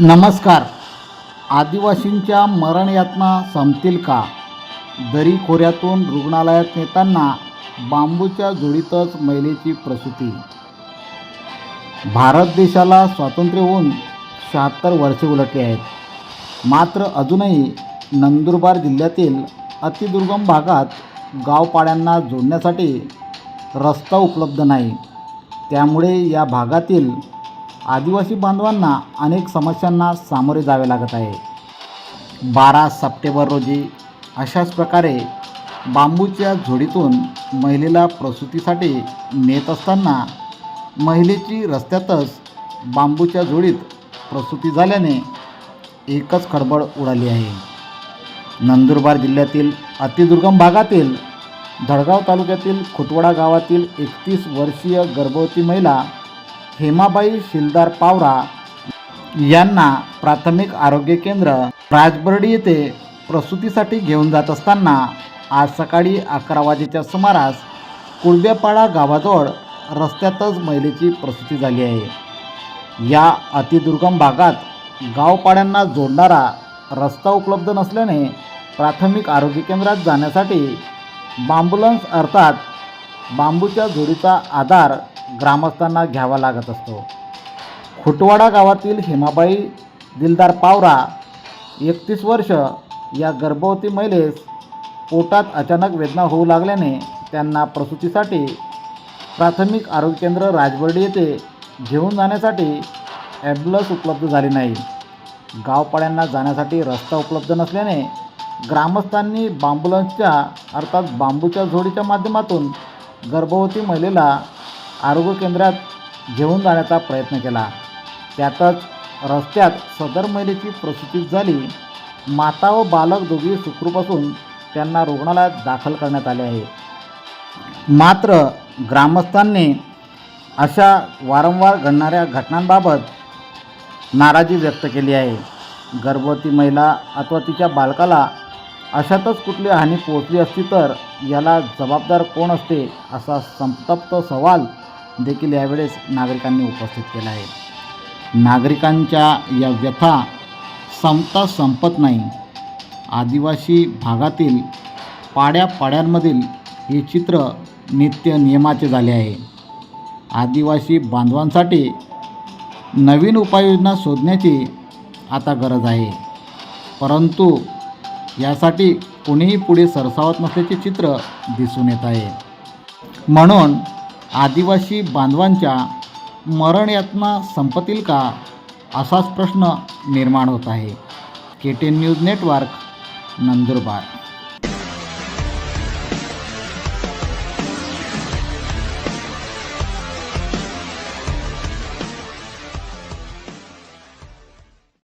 नमस्कार. आदिवासींच्या मरणयातना संपतील का? दरी खोऱ्यातून रुग्णालयात नेताना बांबूच्या जोडीतच महिलेची प्रसूती. भारत देशाला स्वातंत्र्य होऊन शहात्तर वर्षे उलटली आहेत. मात्र अजूनही नंदुरबार जिल्ह्यातील अतिदुर्गम भागात गावपाड्यांना जोडण्यासाठी रस्ता उपलब्ध नाही. त्यामुळे या भागातील आदिवासी बांधवांना अनेक समस्यांना सामोरे जावे लागत आहे. बारा सप्टेंबर रोजी अशाच प्रकारे बांबूच्या झोडीतून महिलेला प्रसूतीसाठी नेत असताना महिलेची रस्त्यातच बांबूच्या झोडीत प्रसूती झाल्याने एकच खडबड उडाली आहे. नंदुरबार जिल्ह्यातील अतिदुर्गम भागातील धडगाव तालुक्यातील खुटवडा गावातील एकतीस वर्षीय गर्भवती महिला हेमाबाई शिलदार पावरा यांना प्राथमिक आरोग्य केंद्र राजबर्डी येथे प्रसूतीसाठी घेऊन जात असताना आज सकाळी अकरा वाजेच्या सुमारास कुळव्यापाडा गावाजवळ रस्त्यातच महिलेची प्रसूती झाली आहे. या अतिदुर्गम भागात गावपाड्यांना जोडणारा रस्ता उपलब्ध नसल्याने प्राथमिक आरोग्य केंद्रात जाण्यासाठी बांबुलन्स अर्थात बांबूच्या जोडीचा आधार ग्रामस्थांना घ्यावा लागत असतो. खुटवाडा गावातील हेमाबाई दिलदार पावरा एकतीस वर्ष या गर्भवती महिलेस पोटात अचानक वेदना होऊ लागल्याने त्यांना प्रसूतीसाठी प्राथमिक आरोग्य केंद्र राजबर्डी येथे घेऊन जाण्यासाठी ॲम्ब्युलन्स उपलब्ध झाली नाही. गावपाड्यांना जाण्यासाठी रस्ता उपलब्ध नसल्याने ग्रामस्थांनी बांबुलन्सच्या अर्थात बांबूच्या झोडीच्या माध्यमातून गर्भवती महिलेला आरोग्य केंद्रात घेऊन जाण्याचा प्रयत्न केला. त्यातच रस्त्यात सदर महिलेची प्रसूती झाली. माता व बालक दोघी सुखरूप असून त्यांना रुग्णालयात दाखल करण्यात आले आहे. मात्र ग्रामस्थांनी अशा वारंवार घडणाऱ्या घटनांबाबत नाराजी व्यक्त केली आहे. गर्भवती महिला अथवा तिच्या बालकाला अशातच कुठली हानी पोहोचली असती तर याला जबाबदार कोण असते असा संतप्त सवाल देखील यावेळेस नागरिकांनी उपस्थित केला आहे. नागरिकांच्या या व्यथा संपता संपत नाही. आदिवासी भागातील पाड्या पाड्यांमधील हे चित्र नित्य नियमाचे झाले आहे. आदिवासी बांधवांसाठी नवीन उपाययोजना शोधण्याची आता गरज आहे. परंतु यासाठी कोणीही पुढे सरसावत नसल्याचे चित्र दिसून येत आहे. म्हणून आदिवासी बांधवांच्या मरणयातना संपतील का असाच प्रश्न निर्माण होत आहे. K T news network Nandurbar.